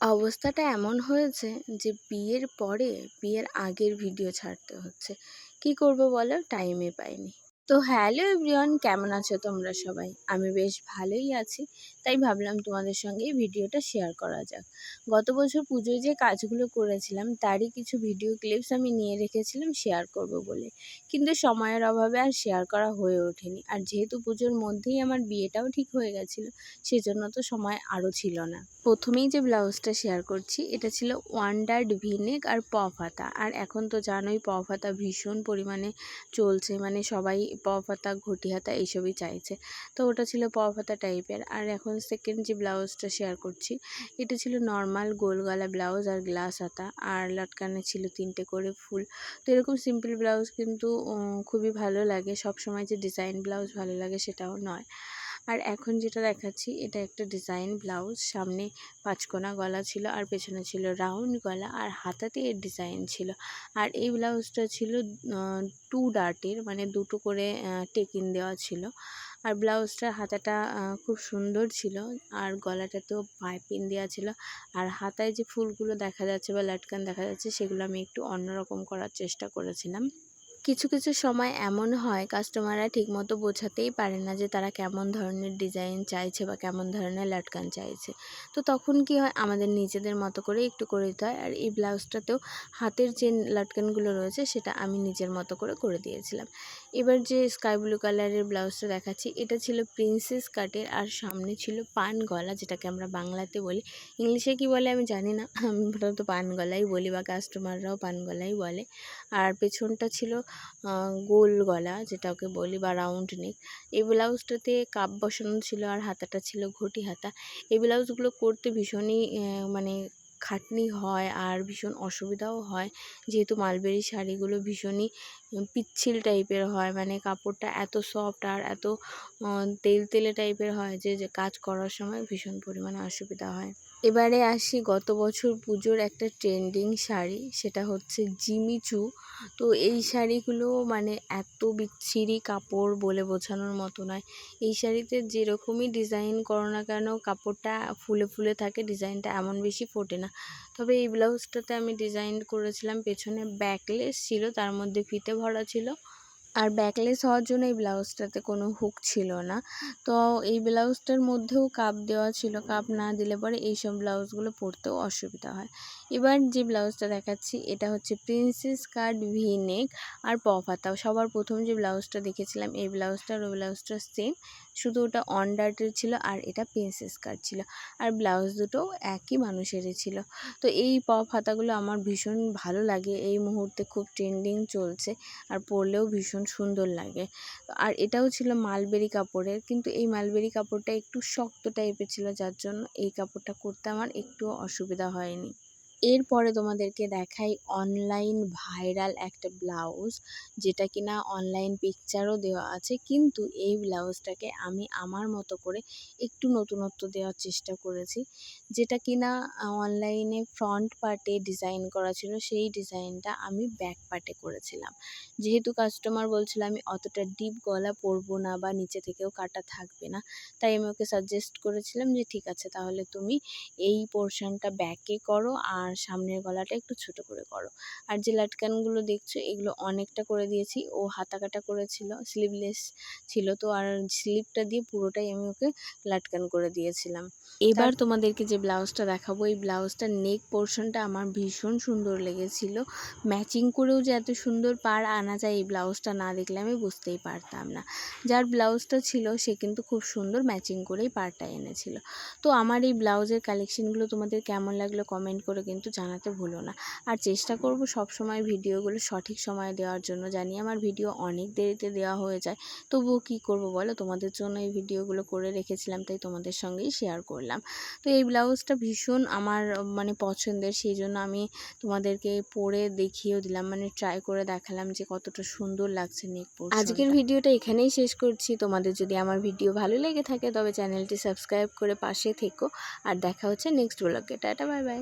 অবস্থাটা এমন হয়েছে যে বিয়ের পরে, বিয়ের আগের ভিডিও ছাড়তে হচ্ছে। কী করব বলো? টাইমে পাইনি। তো হ্যালো এভরিওয়ান, কেমন আছো তোমরা সবাই? আমি বেশ ভালোই আছি। তাই ভাবলাম তোমাদের সঙ্গে এই ভিডিওটা শেয়ার করা যাক। গত বছর পুজোয় যে কাজগুলো করেছিলাম, তারই কিছু ভিডিও ক্লিপস আমি নিয়ে রেখেছিলাম শেয়ার করব বলে। কিন্তু সময়ের অভাবে আর শেয়ার করা হয়ে ওঠেনি। আর যেহেতু পুজোর মধ্যেই আমার বিয়েটাও ঠিক হয়ে গেছিল, সেজন্য তো সময় আরও ছিল না। প্রথমেই যে ব্লাউজটা শেয়ার করছি, এটা ছিল ওয়ান্ডার্ড ভিনেক আর পফ হাতা আর এখন তো জানোই পফ হাতা ভীষণ পরিমাণে চলছে। মানে সবাই পফ হাতা ঘটি হাতা এইসবই চাইছে। তো ওটা ছিল পফ হাতা টাইপের। আর এখন সেকেন্ড যে ব্লাউজটা শেয়ার করছি, এটা ছিল নর্মাল গোল গলা ব্লাউজ আর গ্লাস হাতা। আর লটকানে ছিল তিনটে করে ফুল। তো এরকম সিম্পল ব্লাউজ কিন্তু খুবই ভালো লাগে। সব সময় যে ডিজাইন ব্লাউজ ভালো লাগে সেটাও নয়। আর এখন যেটা দেখাচ্ছি, এটা একটা ডিজাইন ব্লাউজ। সামনে পাঁচকোনা গলা ছিল আর পেছনে ছিল রাউন্ড গলা আর হাতাতে এর ডিজাইন ছিল। আর এই ব্লাউজটা ছিল টু ডার্টের মানে দুটো করে টেকিন দেওয়া ছিল। আর ব্লাউজটার হাতাটা খুব সুন্দর ছিল আর গলাটাতেও পাইপিন দেওয়া ছিল। আর হাতায় যে ফুলগুলো দেখা যাচ্ছে বা লাটকান দেখা যাচ্ছে, সেগুলো আমি একটু অন্যরকম করার চেষ্টা করেছিলাম। কিছু কিছু সময় এমন হয় কাস্টমাররা ঠিকমতো বোঝাতেই পারে না যে তারা কেমন ধরনের ডিজাইন চাইছে বা কেমন ধরনের লাটকান চাইছে। তো তখন কি হয়? আমাদের নিজেদের মতো করে একটু করে দিতে হয়। আর এই ব্লাউজটাতেও হাতের যে লাটকানগুলো রয়েছে সেটা আমি নিজের মতো করে করে দিয়েছিলাম। এবার যে স্কাই ব্লু কালারের ব্লাউজটা দেখাচ্ছি, এটা ছিল প্রিন্সেস কাটের আর সামনে ছিল পান গলা, যেটাকে আমরা বাংলাতে বলি। ইংলিশে কি বলে আমি জানি না। আমি প্রথমত পান গলাই বলি বা কাস্টমাররাও পান গলাই বলে। আর পেছনটা ছিল গোল গলা যেটা ওকে বলি বা রাউন্ড নেক এই ব্লাউজটাতে কাপ বসানো ছিল আর হাতাটা ছিল ঘটি হাতা। এই ব্লাউজগুলো করতে ভীষণই মানে খাটনি হয় আর ভীষণ অসুবিধাও হয়। যেহেতু মালবেরি শাড়িগুলো ভীষণই পিচ্ছিল টাইপের হয়। মানে কাপড়টা এত সফট আর এত তেল তেলে টাইপের হয় যে যে কাজ করার সময় ভীষণ পরিমাণে অসুবিধা হয়। এবারে আসি গত বছর পুজোর একটা ট্রেন্ডিং শাড়ি, সেটা হচ্ছে জিমিচু তো এই শাড়িগুলো মানে এত বিচ্ছিরি কাপড় বলে বোঝানোর মতো নয়। এই শাড়িতে যেরকমই ডিজাইন করো না কেন, কাপড়টা ফুলে ফুলে থাকে ডিজাইনটা এমন বেশি ফোটে না। তবে এই ব্লাউজটাতে আমি ডিজাইন করেছিলাম, পেছনে ব্যাকলেস ছিল, তার মধ্যে ফিতে ভরা ছিল। আর ব্যাকলেস হওয়ার জন্য এই ব্লাউজটাতে কোনো হুক ছিল না। তো এই ব্লাউজটার মধ্যেও কাপ দেওয়া ছিল, কাপ না দিলে পরে এইসব ব্লাউজগুলো পরতেও অসুবিধা হয়। এবার যে ব্লাউজটা দেখাচ্ছি, এটা হচ্ছে প্রিন্সেস কাট ভি নেক আর পফাতা সবার প্রথম যে ব্লাউজটা দেখেছিলাম, এই ব্লাউজটার, ওই ব্লাউজটা সেম শুধু ওটা অন ছিল আর এটা প্রিন্সেস কাট ছিল। আর ব্লাউজ দুটো একই মানুষেরই ছিল। তো এই পপ হাতাগুলো আমার ভীষণ ভালো লাগে। এই মুহূর্তে খুব ট্রেন্ডিং চলছে আর পরলেও ভীষণ সুন্দর লাগে। আর এটাও ছিল মালবেরি কাপড়ের, কিন্তু এই মালবেরি কাপড়টা একটু শক্ত টাইপের ছিল, যার জন্য এই কাপড়টা করতে আমার একটু অসুবিধা হয়নি। এরপরে তোমাদেরকে দেখাই অনলাইন ভাইরাল একটা ব্লাউজ যেটা কিনা অনলাইন পিকচারও দেওয়া আছে। কিন্তু এই ব্লাউজটাকে আমি আমার মতো করে একটু নতুনত্ব দেওয়ার চেষ্টা করেছি। যেটা কিনা অনলাইনে ফ্রন্ট পার্টে ডিজাইন করা ছিল, সেই ডিজাইনটা আমি ব্যাক পার্টে করেছিলাম। যেহেতু কাস্টমার বলছিল আমি অতটা ডিপ গলা পরবো না বা নিচে থেকেও কাটা থাকবে না, তাই আমি ওকে সাজেস্ট করেছিলাম যে, ঠিক আছে, তাহলে তুমি এই পোর্শনটা ব্যাকে করো আর সামনের গলাটা একটু ছোট করে করো। আর যে লাটকানগুলো দেখছ এগুলো অনেকটা করে দিয়েছি। ও হাতা কাটা করেছিল স্লিভলেস ছিল। তো আর স্লিভটা দিয়ে পুরোটাই আমি ওকে লাটকান করে দিয়েছিলাম। এবার তোমাদেরকে যে ব্লাউজটা দেখাবো এই ব্লাউজটার নেক পোর্শনটা আমার ভীষণ সুন্দর লেগেছিল। ম্যাচিং করেও যে এত সুন্দর পার আনা যায় এই ব্লাউজটা না দেখলে আমি বুঝতেই পারতাম না। যার ব্লাউজটা ছিল সে কিন্তু খুব সুন্দর ম্যাচিং করেই পারটা এনেছিল। তো আমার এই ব্লাউজের কালেকশনগুলো তোমাদের কেমন লাগল কমেন্ট করে কিন্তু জানাতে ভুলো না। আর চেষ্টা করব সব সময় ভিডিওগুলো সঠিক সময়ে দেওয়ার জন্য। জানি আমার ভিডিও অনেক দেরিতে দেওয়া হয়ে যায়। তবুও কী করব বলো? তোমাদের জন্য এই ভিডিওগুলো করে রেখেছিলাম, তাই তোমাদের সঙ্গেই শেয়ার করলাম। তো এই ব্লাউজটা ভীষণ আমার মানে পছন্দের। সেই জন্য আমি তোমাদেরকে পরে দেখিয়েও দিলাম। মানে ট্রাই করে দেখালাম যে কতটা সুন্দর লাগছে নেক আজকের ভিডিওটা এখানেই শেষ করছি। তোমাদের যদি আমার ভিডিও ভালো লেগে থাকে, তবে চ্যানেলটি সাবস্ক্রাইব করে পাশে থেকো। আর দেখা হচ্ছে নেক্সট ব্লগে টাটা বাই বাই